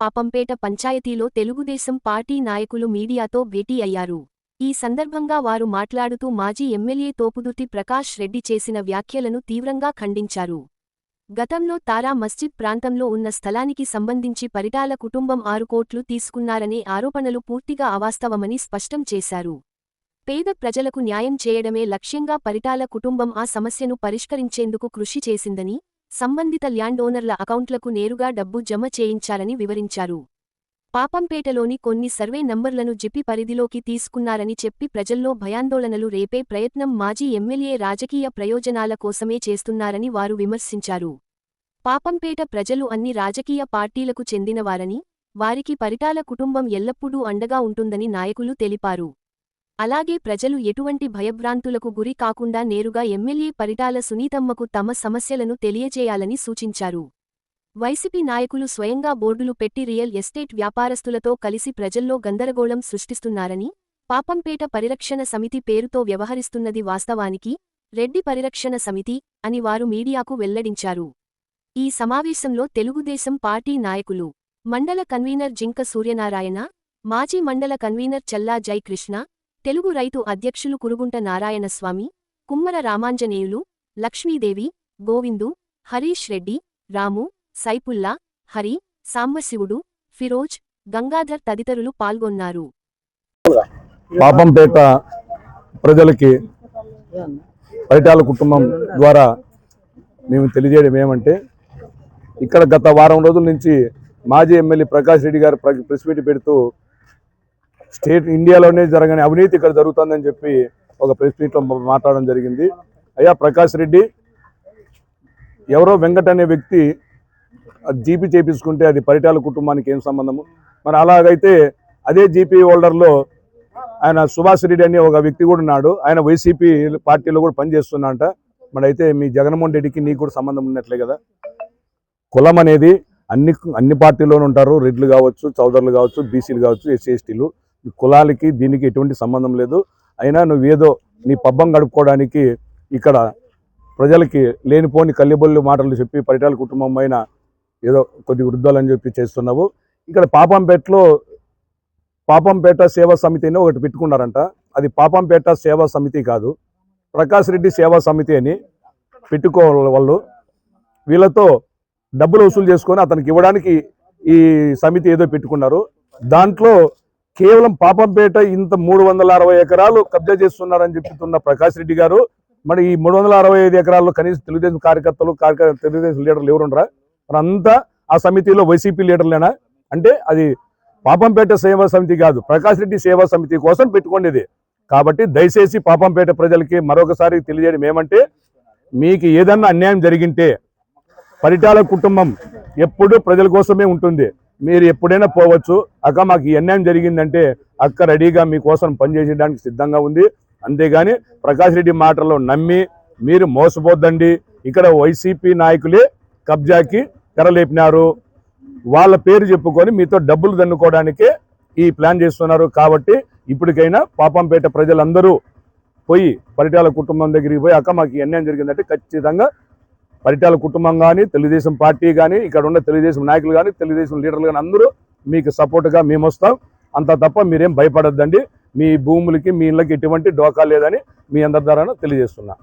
పాపంపేట పంచాయతీలో తెలుగుదేశం పార్టీ నాయకులు మీడియాతో భేటీ అయ్యారు. ఈ సందర్భంగా వారు మాట్లాడుతూ మాజీ ఎమ్మెల్యే తోపుదుర్తి ప్రకాష్ రెడ్డి చేసిన వ్యాఖ్యలను తీవ్రంగా ఖండించారు. గతంలో తారా మస్జిద్ ప్రాంతంలో ఉన్న స్థలానికి సంబంధించి పరిటాల కుటుంబం ఆరు కోట్లు తీసుకున్నారనే ఆరోపణలు పూర్తిగా అవాస్తవమని స్పష్టం చేశారు. పేద ప్రజలకు న్యాయం చేయడమే లక్ష్యంగా పరిటాల కుటుంబం ఆ సమస్యను పరిష్కరించేందుకు కృషి చేసిందని సంబంధిత ల్యాండ్ ఓనర్ల అకౌంట్లకు నేరుగా డబ్బు జమ చేయించాలని వివరించారు. పాపంపేటలోని కొన్ని సర్వే నంబర్లను జిపి పరిధిలోకి తీసుకున్నారని చెప్పి ప్రజల్లో భయాందోళనలు రేపే ప్రయత్నం మాజీ ఎమ్మెల్యే రాజకీయ ప్రయోజనాల కోసమే చేస్తున్నారని వారు విమర్శించారు. పాపంపేట ప్రజలు అన్ని రాజకీయ పార్టీలకు చెందినవారని వారికి పరిటాల కుటుంబం ఎల్లప్పుడూ అండగా ఉంటుందని నాయకులు తెలిపారు. అలాగే ప్రజలు ఎటువంటి భయభ్రాంతులకు గురి కాకుండా నేరుగా ఎమ్మెల్యే పరిటాల సునీతమ్మకు తమ సమస్యలను తెలియజేయాలని సూచించారు. వైసీపీ నాయకులు స్వయంగా బోర్డులు పెట్టి రియల్ ఎస్టేట్ వ్యాపారస్తులతో కలిసి ప్రజల్లో గందరగోళం సృష్టిస్తున్నారని పాపంపేట పరిరక్షణ సమితి పేరుతో వ్యవహరిస్తున్నది వాస్తవానికి రెడ్డి పరిరక్షణ సమితి అని వారు మీడియాకు వెల్లడించారు. ఈ సమావేశంలో తెలుగుదేశం పార్టీ నాయకులు మండల కన్వీనర్ జింక సూర్యనారాయణ మాజీ మండల కన్వీనర్ చల్లా జైకృష్ణ తెలుగు రైతు అధ్యక్షులు కురుగుంట నారాయణస్వామి కుమ్మర రామాంజనేయులు లక్ష్మీదేవి గోవిందు హరీష్ రెడ్డి రాము సైపుల్లా హరి సాంబశివుడు ఫిరోజ్ గంగాధర్ తదితరులు పాల్గొన్నారు. పాపంపేట ప్రజలకి పరిటాల కుటుంబం ద్వారా మేము తెలియజేయడం ఏమంటే ఇక్కడ గత వారం రోజుల నుంచి మాజీ ఎమ్మెల్యే ప్రకాష్ రెడ్డి గారు ప్రెస్ మీట్ పెడుతూ స్టేట్ ఇండియాలోనే జరగని అవినీతి ఇక్కడ జరుగుతుందని చెప్పి ఒక ప్రెస్ మీట్లో మాట్లాడడం జరిగింది. అయ్యా ప్రకాష్ రెడ్డి ఎవరో వెంకట్ అనే వ్యక్తి జీపీ చేపించుకుంటే అది పరిటాల కుటుంబానికి ఏం సంబంధము? మరి అలాగైతే అదే జీపీ హోల్డర్లో ఆయన సుభాష్ రెడ్డి అనే ఒక వ్యక్తి కూడా ఉన్నాడు. ఆయన వైసీపీ పార్టీలో కూడా పనిచేస్తున్నాంట మరి అయితే మీ జగన్మోహన్ రెడ్డికి నీకు కూడా సంబంధం ఉన్నట్లే కదా? కులం అనేది అన్ని అన్ని పార్టీలోనూ ఉంటారు. రెడ్లు కావచ్చు చౌదరులు కావచ్చు బీసీలు కావచ్చు ఎస్సీ ఎస్టీలు. కులాలకి దీనికి ఎటువంటి సంబంధం లేదు. అయినా నువ్వేదో నీ పబ్బం గడుపుకోవడానికి ఇక్కడ ప్రజలకి లేనిపోని కల్లిబొల్లి మాటలు చెప్పి పరిటాల కుటుంబం పైన ఏదో కొద్ది వృద్ధాలని చెప్పి చేస్తున్నావు. ఇక్కడ పాపంపేటలో పాపంపేట సేవా సమితి అని ఒకటి పెట్టుకున్నారంట. అది పాపంపేట సేవా సమితి కాదు. ప్రకాష్ రెడ్డి సేవా సమితి అని పెట్టుకోవాలి వాళ్ళు. వీళ్ళతో డబ్బులు వసూలు చేసుకొని అతనికి ఇవ్వడానికి ఈ సమితి ఏదో పెట్టుకున్నారు. దాంట్లో కేవలం పాపంపేట ఇంత మూడు వందల అరవై ఎకరాలు కబ్జా చేస్తున్నారని చెప్తున్న ప్రకాష్ రెడ్డి గారు మరి ఈ మూడు వందల అరవై ఐదు ఎకరాల్లో కనీసం తెలుగుదేశం కార్యకర్తలు కార్యకర్త తెలుగుదేశం లీడర్లు ఎవరుండరా మరి అంతా ఆ సమితిలో వైసీపీ లీడర్లేనా? అంటే అది పాపంపేట సేవా సమితి కాదు ప్రకాష్ రెడ్డి సేవా సమితి కోసం పెట్టుకునేది. కాబట్టి దయచేసి పాపంపేట ప్రజలకి మరొకసారి తెలియజేయడం ఏమంటే మీకు ఏదన్నా అన్యాయం జరిగింటే పరిటాల కుటుంబం ఎప్పుడూ ప్రజల కోసమే ఉంటుంది. మీరు ఎప్పుడైనా పోవచ్చు. అక్క మాకు ఈ అన్యాయం జరిగిందంటే అక్క రెడీగా మీకోసం పనిచేసేయడానికి సిద్ధంగా ఉంది. అంతేగాని ప్రకాష్ రెడ్డి మాటల్లో నమ్మి మీరు మోసపోద్దండి. ఇక్కడ వైసీపీ నాయకులే కబ్జాకి తెరలేపినారు. వాళ్ళ పేరు చెప్పుకొని మీతో డబ్బులు దన్నుకోవడానికే ఈ ప్లాన్ చేస్తున్నారు. కాబట్టి ఇప్పటికైనా పాపంపేట ప్రజలందరూ పోయి పరిటాల కుటుంబం దగ్గరికి పోయి అక్క మాకు అన్యాయం జరిగిందంటే ఖచ్చితంగా పరిటాల కుటుంబం కానీ తెలుగుదేశం పార్టీ కానీ ఇక్కడ ఉన్న తెలుగుదేశం నాయకులు కానీ తెలుగుదేశం లీడర్లు కానీ అందరూ మీకు సపోర్ట్గా మేము వస్తాం. అంత తప్ప మీరేం భయపడొద్దండి. మీ భూములకి మీ ఇళ్ళకి ఎటువంటి డోకా లేదని మీ అందరి ద్వారా తెలియజేస్తున్నా.